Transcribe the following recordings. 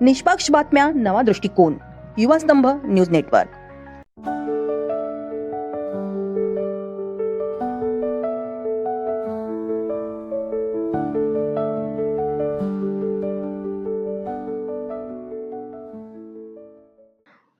निष्पक्ष बातम्या नवा दृष्टिकोन. युवा स्तंभ न्यूज नेटवर्क.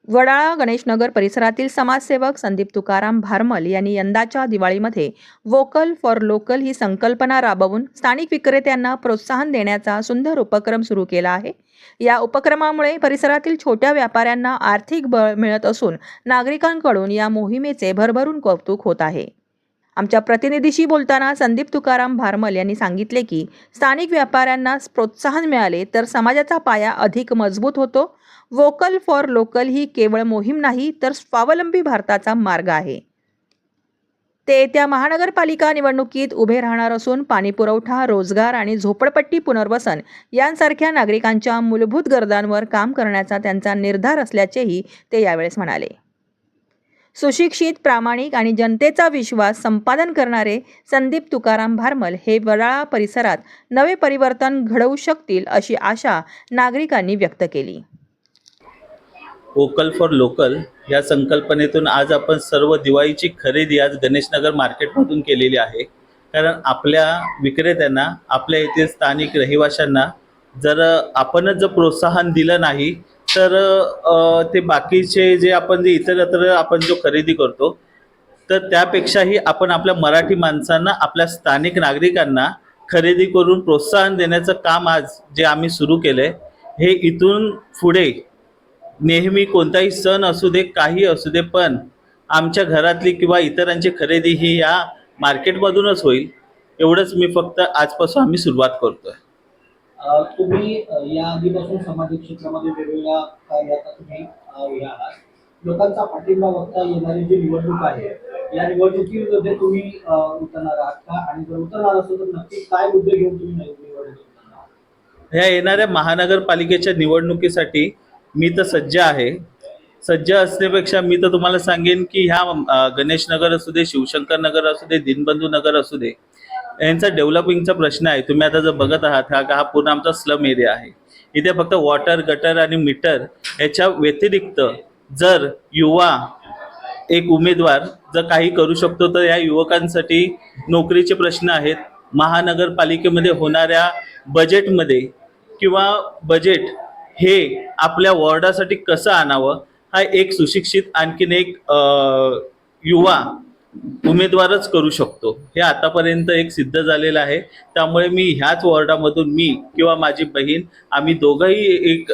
वडाळा गणेशनगर परिसरातील समाजसेवक संदीप तुकाराम भारमल यांनी यंदाच्या दिवाळीमध्ये वोकल फॉर लोकल ही संकल्पना राबवून स्थानिक विक्रेत्यांना प्रोत्साहन देण्याचा सुंदर उपक्रम सुरू केला आहे. या उपक्रमामुळे परिसरातील छोट्या व्यापाऱ्यांना आर्थिक बळ मिळत असून नागरिकांकडून या मोहिमेचे भरभरून कौतुक होत आहे. आमच्या प्रतिनिधीशी बोलताना संदीप तुकाराम भारमल यांनी सांगितले की स्थानिक व्यापाऱ्यांना प्रोत्साहन मिळाले तर समाजाचा पाया अधिक मजबूत होतो वोकल फॉर लोकल ही केवळ मोहीम नाही तर स्वावलंबी भारताचा मार्ग आहे. ते येत्या महानगरपालिका निवडणुकीत उभे राहणार असून पाणीपुरवठा रोजगार आणि झोपडपट्टी पुनर्वसन यांसारख्या नागरिकांच्या मूलभूत गरजांवर काम करण्याचा त्यांचा निर्धार असल्याचेही ते यावेळेस म्हणाले. सुशिक्षित प्रामाणिक आणि जनतेचा विश्वास संपादन करणारे संदीप तुकाराम भारमल हे वडाळा परिसरात नवे परिवर्तन घडवू शकतील अशी आशा नागरिकांनी व्यक्त केली. वोकल फॉर लोकल या संकल्पनेतून आज आपण सर्व दिवाळीची खरेदी आज गणेशनगर मार्केटमधून केलेली आहे. कारण आपल्या विक्रेत्यांना आपल्या येथील स्थानिक रहिवाशांना जर आपणच जर प्रोत्साहन दिलं नाही तर ते बाकीचे जे आपण जे इतरत्र आपण जो खरेदी करतो तर त्यापेक्षाही आपण आपल्या मराठी माणसांना आपल्या स्थानिक नागरिकांना खरेदी करून प्रोत्साहन देण्याचं काम आज जे आम्ही सुरू केलं आहे हे इथून पुढे नेहमी कोणताही सण असू दे काही असू दे पण आमच्या घरातली किंवा इतरांची खरेदी ही या मार्केटमधूनच होईल. एवढंच मी फक्त आजपासून आम्ही सुरुवात करतोय. तुम्ही या आधीपासून सामाजिक क्षेत्रामध्ये वेगवेगळ्या कार्यात तुम्ही हे आहात. लोकांचा पाठिंबा बघता येणारी जी निवडणूक आहे या निवडणुकीमध्ये तुम्ही उतरणार आहात का? आणि जर उतरणार असेल तर नक्की काय मुद्दे घेऊन तुम्ही निवडणूक? ह्या येणाऱ्या महानगरपालिकेच्या निवडणुकीसाठी मी तर सज्ज आहे. सज्ज असण्यापेक्षा मी तर तुम्हाला सांगेन की ह्या गणेश गणेशनगर असू दे शिवशंकर नगर असू दे दिनबंधू नगर असू दे यांचा डेव्हलपिंगचा प्रश्न आहे. तुम्ही आता जर बघत आहात हा हा पूर्ण आमचा स्लम एरिया आहे. इथे फक्त वॉटर गटर आणि मीटर याच्या व्यतिरिक्त जर युवा एक उमेदवार जर काही करू शकतो तर या युवकांसाठी नोकरीचे प्रश्न आहेत. महानगरपालिकेमध्ये होणाऱ्या बजेटमध्ये किंवा बजेट हे आपल्या वॉर्डासाठी कसं आणावं? हा एक सुशिक्षित आणखीन एक युवा उमेदवारच करू शकतो. हे आतापर्यंत एक सिद्ध झालेलं आहे. त्यामुळे मी ह्याच वॉर्डामधून मी किंवा माझी बहीण आम्ही दोघंही एक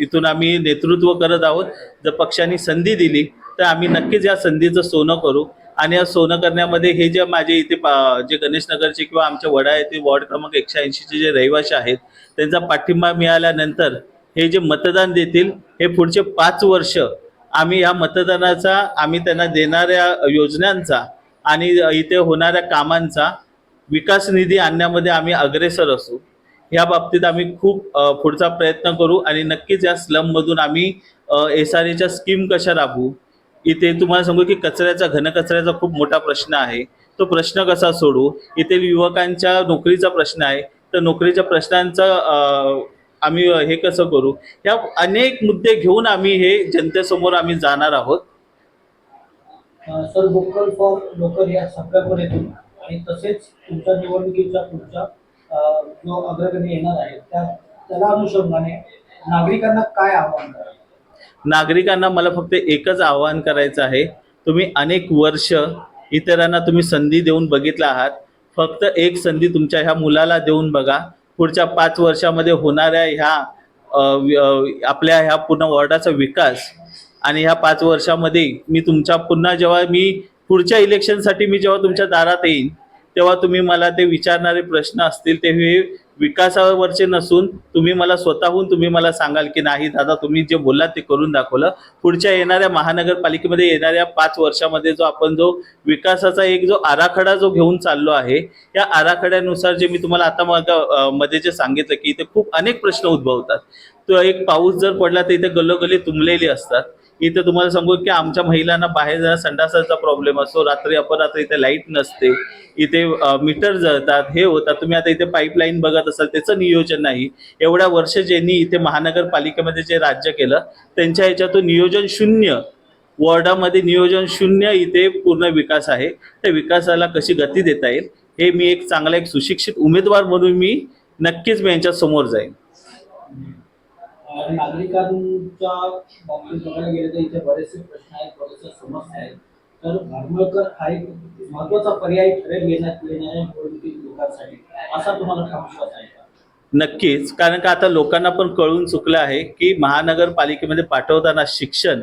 इथून आम्ही नेतृत्व करत आहोत. जर पक्षाने संधी दिली तर आम्ही नक्कीच या संधीचं सोनं करू. आणि या सोनं करण्यामध्ये हे जे माझे इथे पा- जे गणेशनगरचे किंवा आमच्या वडा येथे वॉर्ड क्रमांक एकशे ऐंशीचे जे रहिवासी आहेत त्यांचा पाठिंबा मिळाल्यानंतर हे जे मतदान देतील हे पुढचे पाच वर्ष आम्ही या मतदानाचा आम्ही त्यांना देणाऱ्या योजनांचा आणि इथे होणाऱ्या कामांचा विकास निधी आणण्यामध्ये आम्ही अग्रेसर असू. या बाबतीत आम्ही खूप पुढचा प्रयत्न करू आणि नक्कीच या स्लममधून आम्ही एस आर एच्या स्कीम कशा राबवू इथे तुम्हाला सांगू की कचऱ्याचा घनकचऱ्याचा खूप मोठा प्रश्न आहे. तो प्रश्न कसा सोडू? येथील युवकांच्या नोकरीचा प्रश्न आहे. तर नोकरीच्या प्रश्नांचा आम्ही हे कसं करू? या अनेक मुद्दे घेऊन आम्ही हे जनतेसमोर आम्ही जाणार आहोत. सर वोकल फॉर लोकल या संकल्पनेतून आणि तसेच तुमच्या निवडणुकीच्या पुढच्या जो अग्रगणी येणार आहे त्या त्याला अनुषंगाने नागरिकांना काय आव्हान करायचं? नागरिकांना मला फक्त एकच आवाहन करायचं आहे. तुम्ही अनेक वर्ष इतरांना तुम्ही संधी देऊन बघितला आहात. फक्त एक संधी तुमच्या ह्या मुलाला देऊन बघा. पुढच्या पाच वर्षामध्ये होणाऱ्या ह्या आपल्या ह्या पूर्ण वॉर्डाचा विकास आणि ह्या पाच वर्षामध्ये मी तुमच्या पुन्हा जेव्हा मी पुढच्या इलेक्शनसाठी मी जेव्हा तुमच्या दारात येईन तेव्हा तुम्ही मला ते विचारणारे प्रश्न असतील ते हे विकासावरचे नसून तुम्ही मला स्वतःहून तुम्ही मला सांगाल की नाही दादा तुम्ही जे बोललात ते करून दाखवलं. पुढच्या येणाऱ्या महानगरपालिकेमध्ये येणाऱ्या पाच वर्षामध्ये जो आपण जो विकासाचा एक जो आराखडा जो घेऊन चाललो आहे या आराखड्यानुसार जे मी तुम्हाला आता मग मध्ये जे सांगितलं की इथे खूप अनेक प्रश्न उद्भवतात. तो एक पाऊस जर पडला तर इथे गल्लोगल्ली तुंबलेली असतात. इथे तुम्हाला सांगू की आमच्या महिलांना बाहेर जरा संडासाचा प्रॉब्लेम असतो. रात्री अपरात्री इथे लाइट नसते. इथे मीटर जळतात. हे होतात. तुम्ही आता इथे पाईपलाईन बघत असाल त्याचं नियोजन नाही. एवढ्या वर्ष ज्यांनी इथे महानगरपालिकेमध्ये जे राज्य केलं त्यांच्या ह्याच्यातून नियोजन शून्य. वॉर्डामध्ये नियोजन शून्य इथे पूर्ण विकास आहे. त्या विकासाला कशी गती देता येईल हे मी एक चांगला एक सुशिक्षित उमेदवार म्हणून मी नक्कीच मी यांच्या समोर जाईन. नागरिकांच्या बाबतीत बघायला गेलं तर इथे बरेचसे प्रश्न आहेत बरेचशा समस्या आहेत. तर भारमळकर हा एक महत्त्वाचा पर्याय ठरेल घेण्यात येणाऱ्या निवडणुकीत लोकांसाठी. असा तुम्हाला ठाम विश्वास आहे नक्कीच. कारण का आता लोकांना पण कळून चुकलं आहे की महानगरपालिकेमध्ये पाठवताना शिक्षण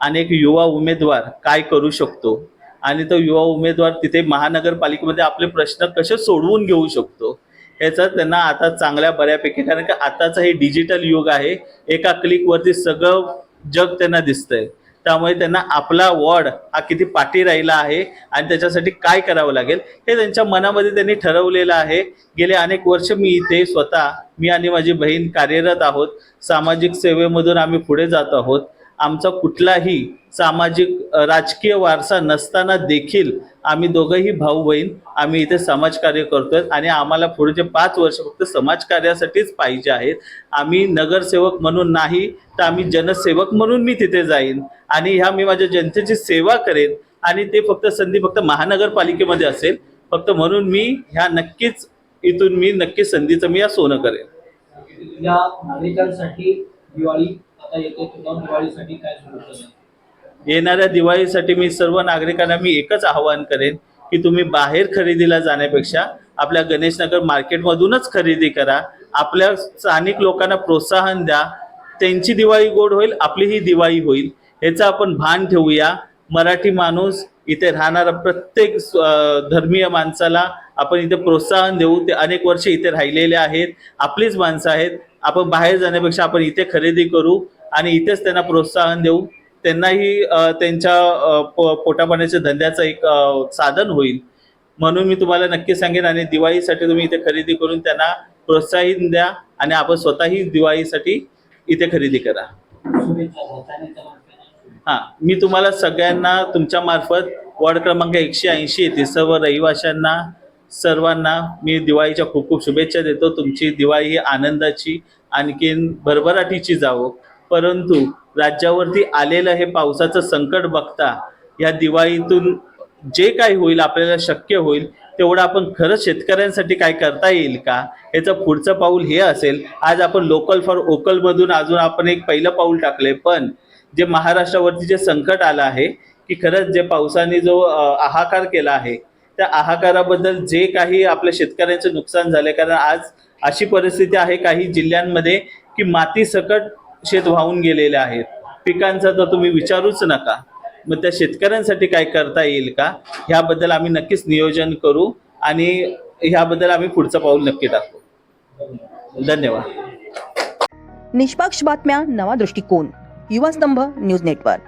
आणि एक युवा उमेदवार काय करू शकतो? आणि तो युवा उमेदवार तिथे महानगरपालिकेमध्ये आपले प्रश्न कसे सोडवून घेऊ शकतो? याचा त्यांना आता चांगल्या बऱ्यापैकी कारण का आताचं हे डिजिटल युग आहे एका क्लिकवरती सगळं जग त्यांना दिसतंय. त्यामुळे त्यांना आपला वॉर्ड हा किती पाठी राहिला आहे आणि त्याच्यासाठी काय करावं लागेल हे त्यांच्या मनामध्ये त्यांनी ठरवलेलं आहे. गेले अनेक वर्ष मी इथे स्वतः मी आणि माझी बहीण कार्यरत आहोत. सामाजिक सेवेमधून आम्ही पुढे जात आहोत. आमचा कुठलाही सामाजिक राजकीय वारसा नसताना देखील आम्ही दोघंही भाऊ बहीण आम्ही इथे समाजकार्य करतोय आणि आम्हाला पुढचे पाच वर्ष फक्त समाजकार्यासाठीच पाहिजे आहेत. आम्ही नगरसेवक म्हणून नाही तर आम्ही जनसेवक म्हणून मी तिथे जाईन आणि ह्या मी माझ्या जनतेची सेवा करेन आणि ते फक्त संधी फक्त महानगरपालिकेमध्ये असेल फक्त म्हणून मी ह्या नक्कीच इथून मी नक्की संधीचं मी या सोनं करेन. या नागरिकांसाठी दिवाळी आता येते तेव्हा दिवाळीसाठी काय येणाऱ्या दिवाळीसाठी मी सर्व नागरिकांना मी एकच आवाहन करेन की तुम्ही बाहेर खरेदीला जाण्यापेक्षा आपल्या गणेशनगर मार्केटमधूनच खरेदी करा. आपल्या स्थानिक लोकांना प्रोत्साहन द्या. त्यांची दिवाळी गोड होईल आपली ही दिवाळी होईल. याचं आपण भान ठेवूया. मराठी माणूस इथे राहणारा प्रत्येक धर्मीय माणसाला आपण इथे प्रोत्साहन देऊ. ते अनेक वर्ष इथे राहिलेले आहेत. आपलीच माणसं आहेत. आपण बाहेर जाण्यापेक्षा आपण इथे खरेदी करू. आणि इथेच त्यांना प्रोत्साहन देऊ त्यांनाही त्यांच्या पो पोटापाण्याच्या धंद्याचं एक साधन होईल. म्हणून मी तुम्हाला नक्की सांगेन आणि दिवाळीसाठी तुम्ही इथे खरेदी करून त्यांना प्रोत्साहन द्या आणि आपण स्वतःही दिवाळीसाठी इथे खरेदी करा. हां मी तुम्हाला सगळ्यांना तुमच्या मार्फत वॉर्ड क्रमांक एकशे ऐंशी येथे सर्व रहिवाशांना सर्वांना मी दिवाळीच्या खूप खूप शुभेच्छा देतो. तुमची दिवाळी ही आनंदाची आणखीन भरभराटीची जावो. परंतु राज्यावरती आलेलं हे पावसाचं संकट बघता या दिवाळीतून जे काही होईल आपल्याला शक्य होईल तेवढं आपण खरंच शेतकऱ्यांसाठी काय करता येईल का? याचं पुढचं पाऊल हे असेल. आज आपण लोकल फॉर ओकलमधून अजून आपण एक पहिलं पाऊल टाकले पण जे महाराष्ट्रावरती जे संकट आलं आहे की खरंच जे पावसाने जो आहाकार केला आहे त्या आहाकाराबद्दल जे काही आपल्या शेतकऱ्यांचं नुकसान झालंय कारण आज अशी परिस्थिती आहे काही जिल्ह्यांमध्ये की माती सकट शेत वाहून गेलेले आहेत. पिकांचा तर तुम्ही विचारूच नका. मग त्या शेतकऱ्यांसाठी काय करता येईल का? ह्याबद्दल आम्ही नक्कीच नियोजन करू आणि ह्याबद्दल आम्ही पुढचं पाऊल नक्की टाकू. धन्यवाद. निष्पक्ष बातम्या नवा दृष्टिकोन. युवा स्तंभ न्यूज नेटवर्क.